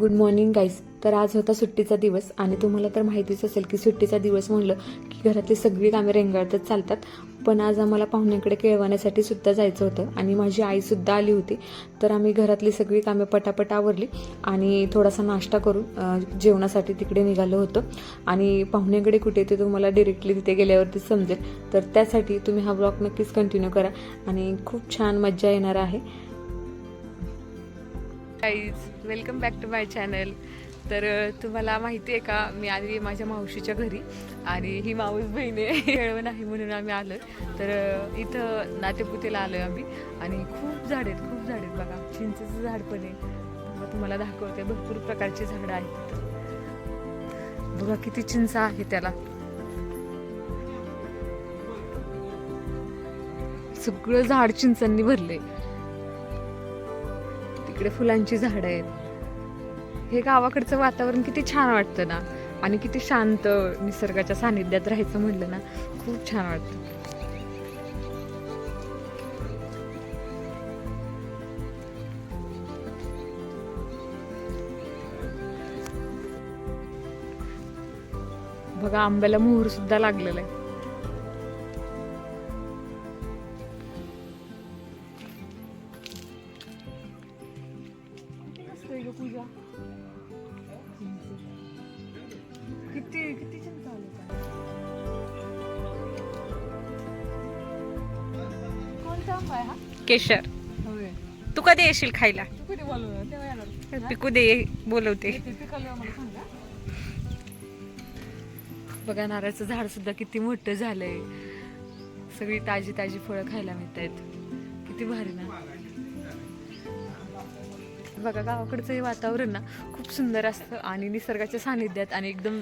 Good morning guys तर आज होता सुट्टीचा दिवस आणि तुम्हाला तर माहितीच असेल की सुट्टीचा दिवस म्हणलं की घरातली सगळी कामे रेंगाळतच चालतात. पण आज आम्हाला पाहुण्याकडे केळवण्यासाठी सुद्धा जायचं होतं आणि माझी आईसुद्धा आली होती. तर आम्ही घरातली सगळी कामे पटापट आवरली आणि थोडासा नाश्ता करून जेवणासाठी तिकडे निघालो होतो. आणि पाहुण्याकडे कुठे ते तुम्हाला डिरेक्टली तिथे गेल्यावरती समजेल. तर त्यासाठी तुम्ही हा ब्लॉग नक्कीच कंटिन्यू करा आणि खूप छान मज्जा येणार आहे. Guys welcome back to my channel तर तुम्हाला माहिती आहे का मी आली माझ्या मावशीच्या घरी आणि ही माऊस बहीण आहे. खेळव नाही म्हणून आम्ही आलो तर इथं नातेपुतेला आहे आम्ही आणि खूप झाड आहेत खूप झाड आहेत बघा. चिंचेचं झाड पण आहे. तुम्हाला दाखवते. भरपूर प्रकारची झाडं आहेत बघा किती चिंच आहे त्याला. सगळं झाड चिंचांनी भरले तिकडे फुलांची झाडं आहेत. हे गावाकडचं वातावरण किती छान वाटतं ना. आणि किती शांत निसर्गाच्या सानिध्यात राहायचं म्हणलं ना खूप छान वाटतं. बघा आंब्याला मोहर सुद्धा लागलेला आहे. पूजा. किती किती चिंच आले कोणता आंबा आहे हा केशर. होय. तू कधी येशील खायला? तू कुठे बोलवलं तेव्हा येणार. पिकू दे बोलवते. ते पिकवलं मला सांगा. बघा नारळाचं झाड सुद्धा किती मोठं झालंय. सगळी ताजी ताजी फळं खायला मिळत आहेत किती भारी ना. बघा गावाकडचं हे वातावरण ना खूप सुंदर असतं आणि निसर्गाच्या सानिध्यात आणि एकदम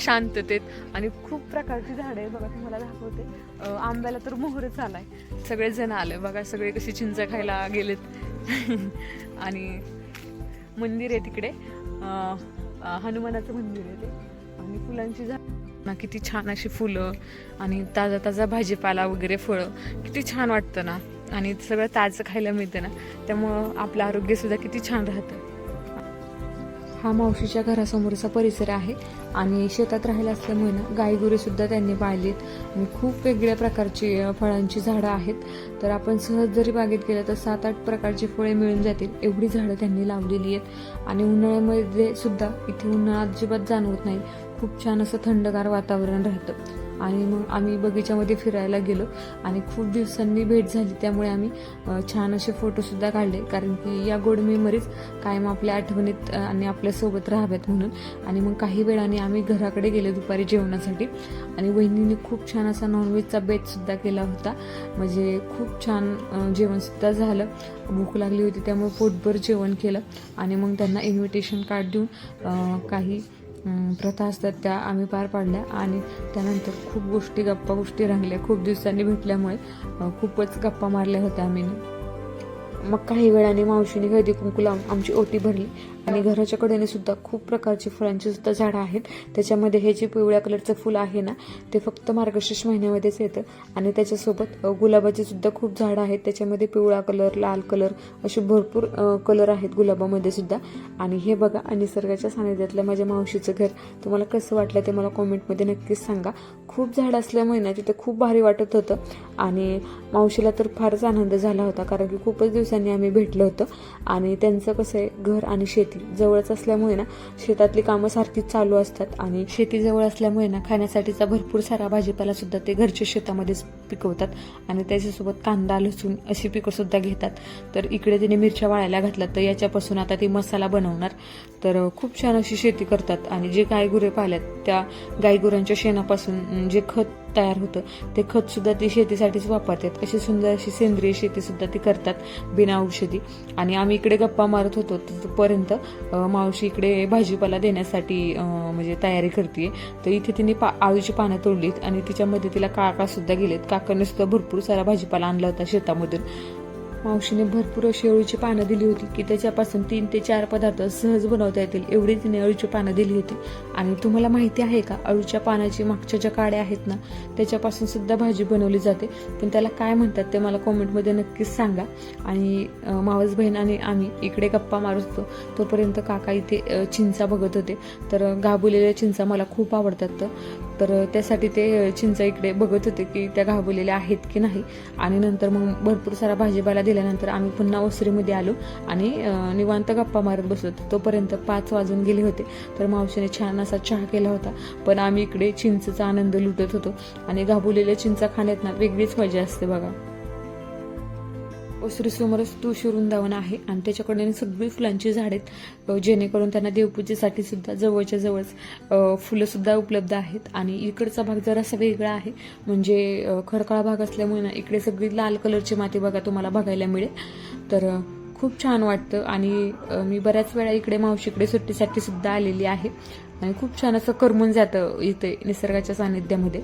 शांततेत आणि खूप प्रकारची झाडं आहे बघा तुम्हाला दाखवते. आंब्याला तर मोहरच आला आहे सगळेजण आलं. बघा सगळे कशी चिंच खायला गेलेत. आणि मंदिर आहे तिकडे. हनुमानाचं मंदिर आहे ते. आणि फुलांची झाड. ना किती छान अशी फुलं आणि ताजा ताजा भाजीपाला वगैरे फळं. किती छान वाटतं ना. आणि सगळं ताजं खायला मिळतं ना. त्यामुळं आपलं आरोग्यसुद्धा किती छान राहतं. हा मावशीच्या घरासमोरचा परिसर आहे. आणि शेतात राहायला असल्यामुळे ना गायगुरेसुद्धा त्यांनी पाळलीत. आणि खूप वेगळ्या प्रकारची फळांची झाडं आहेत. तर आपण सहज जरी बागेत गेलं तर सात आठ प्रकारची फळे मिळून जातील एवढी झाडं त्यांनी लावलेली आहेत. आणि उन्हाळ्यामध्ये सुद्धा इथे उन्हाळा अजिबात जाणवत नाही. खूप छान असं थंडगार वातावरण राहतं. आणि मग आम्ही बगीच्यामध्ये फिरायला गेलो आणि खूप दिवसांनी भेट झाली. त्यामुळे आम्ही छान असे फोटोसुद्धा काढले. कारण की या गोड मेमरीज कायम आपल्या आठवणीत आणि आपल्यासोबत राहाव्यात म्हणून. आणि मग काही वेळाने आम्ही घराकडे गेलो दुपारी जेवणासाठी. आणि वहिनीने खूप छान असा नॉनव्हेजचा बेतसुद्धा केला होता. म्हणजे खूप छान जेवणसुद्धा झालं. भूक लागली होती त्यामुळे पोटभर जेवण केलं. आणि मग त्यांना इन्व्हिटेशन कार्ड देऊन काही प्रथा असतात त्या आम्ही पार पाडल्या आणि त्यानंतर खूप गोष्टी गप्पा गोष्टी रंगल्या. खूप दिवसांनी भेटल्यामुळे खूपच गप्पा मारल्या होत्या आम्ही मग काही वेळाने मावशीने हळदी कुंकू लावून आमची ओटी भरली. आणि घराच्या कडेने सुद्धा खूप प्रकारची फुलांची सुद्धा झाडं आहेत. त्याच्यामध्ये हे जे पिवळ्या कलरचं फुल आहे ना ते फक्त मार्गशीर्ष महिन्यामध्येच येतं. आणि त्याच्यासोबत अ, गुलाबाची सुद्धा खूप झाडं आहेत. त्याच्यामध्ये पिवळा कलर लाल कलर असे भरपूर कलर आहेत गुलाबामध्ये सुद्धा. आणि हे बघा निसर्गाच्या सानिध्यातलं माझ्या मावशीचं घर. तुम्हाला कसं वाटलं ते मला कॉमेंटमध्ये नक्कीच सांगा. खूप झाड असल्यामुळे ना तिथे खूप भारी वाटत होतं. आणि मावशीला तर फारच आनंद झाला होता कारण की खूपच दिवसांनी आम्ही भेटलो होतो. आणि त्यांचं कसं आहे घर आणि शेती जवळच असल्यामुळे ना शेतातली कामं सारखीच चालू असतात. आणि शेती जवळ असल्यामुळे ना खाण्यासाठीचा भरपूर सारा भाजीपाला सुद्धा ते घरच्या शेतामध्येच पिकवतात. आणि त्याच्यासोबत कांदा लसूण अशी पिकं सुद्धा घेतात. तर इकडे तिने मिरच्या वाळायला घातल्या तर याच्यापासून आता ती मसाला बनवणार. तर खूप छान अशी शेती करतात. आणि जे गायगुरे पाहिल्यात त्या गायगुरांच्या शेणापासून जे खत तयार होतं ते खत सुद्धा ती शेतीसाठीच वापरतात. अशी सुंदर अशी सेंद्रिय शेती सुद्धा ती करतात बिना औषधी. आणि आम्ही इकडे गप्पा मारत होतो तिथपर्यंत मावशी इकडे भाजीपाला देण्यासाठी म्हणजे तयारी करते तर इथे तिने पा आळूची पानं तोडलीत आणि तिच्यामध्ये तिला काका सुद्धा गेलेत. काकाने सुद्धा भरपूर सारा भाजीपाला आणला होता शेतामधून. मावशीने भरपूर अशी अळूची पानं दिली होती की त्याच्यापासून तीन ते चार पदार्थ सहज बनवता येतील. एवढी तिने अळूची पानं दिली होती. आणि तुम्हाला माहिती आहे का? अळूच्या पानाची मागच्या ज्या काड्या आहेत ना त्याच्यापासून सुद्धा भाजी बनवली जाते. पण त्याला काय म्हणतात ते मला कॉमेंटमध्ये नक्कीच सांगा. आणि मावस बहीण आणि आम्ही इकडे गप्पा मारत. होतो तोपर्यंत काका इथे चिंचा बघत होते. तर अं, गाबुलेल्या चिंचा मला खूप आवडतात. तर तर त्यासाठी ते चिंच इकडे बघत होते की त्या घाबरलेल्या आहेत की नाही. आणि नंतर मग भरपूर सारा भाजीपाला दिल्यानंतर आम्ही पुन्हा ओसरीमध्ये आलो आणि निवांत गप्पा मारत बसलो. होतो तोपर्यंत पाच वाजून गेले होते. तर मावशीने छान असा चहा केला होता. पण आम्ही इकडे चिंचेचा आनंद लुटत होतो. आणि घाबरलेल्या चिंचा खाण्यात ना वेगळीच मजा असते बघा. ओसरीसमोरच तुळशी वृंदावन आहे. आणि त्याच्याकडे सगळी फुलांची झाडे आहेत. जेणेकरून त्यांना देवपूजेसाठी सुद्धा जवळच्या जवळच फुलंसुद्धा फुलं सुद्धा उपलब्ध आहेत. आणि इकडचा भाग जरासा वेगळा आहे. म्हणजे खडकाळा भाग असल्यामुळे ना इकडे सगळी लाल कलरची माती बघा तुम्हाला बघायला मिळेल. तर खूप छान वाटतं. आणि मी बऱ्याच वेळा इकडे मावशीकडे सुट्टीसाठी सुद्धा आलेली आहे. आणि खूप छान असं करमून जातं इथे निसर्गाच्या सानिध्यामध्ये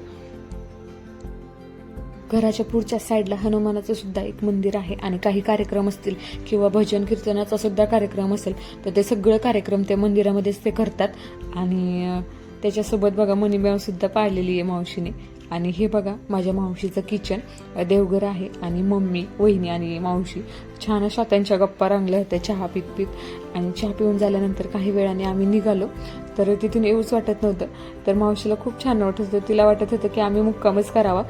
घराच्या पुढच्या साईडला हनुमानाचं सुद्धा एक मंदिर आहे आणि काही कार्यक्रम असतील किंवा भजन कीर्तनाचा सुद्धा कार्यक्रम असेल तर ते सगळं कार्यक्रम त्या मंदिरामध्येच ते करतात. आणि त्याच्यासोबत बघा मनीबॅव सुद्धा पाळलेली आहे मावशीने. आणि हे बघा माझ्या मावशीचं किचन देवघर आहे आणि मम्मी वहिनी आणि मावशी छान अशा त्यांच्या गप्पा रंगल्या होत्या चहा पीत पित. आणि चहा पिऊन झाल्यानंतर काही वेळाने आम्ही निघालो. तर तिथून येऊच वाटत नव्हतं. तर मावशीला खूप छान वाटत होतं. तिला वाटत होतं की आम्ही मुक्कामच करावा.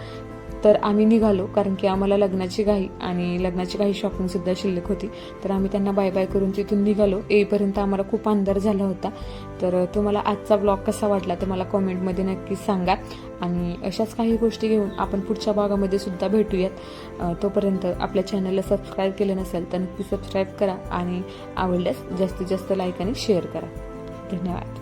तर आम्ही निघालो कारण की आम्हाला लग्नाची घाई आणि लग्नाची काही शॉपिंग सुद्धा शिल्लक होती. तर आम्ही त्यांना बाय बाय करून तिथून निघालो. येईपर्यंत आम्हाला खूप अंधार झाला होता. तर तुम्हाला आजचा ब्लॉग कसा वाटला तर मला कॉमेंटमध्ये नक्कीच सांगा. आणि अशाच काही गोष्टी घेऊन आपण पुढच्या भागामध्ये सुद्धा भेटूयात. तोपर्यंत आपल्या चॅनलला सबस्क्राईब केलं नसेल तर नक्की सबस्क्राईब करा आणि आवडल्यास जास्तीत जास्त लाईक आणि शेअर करा. धन्यवाद.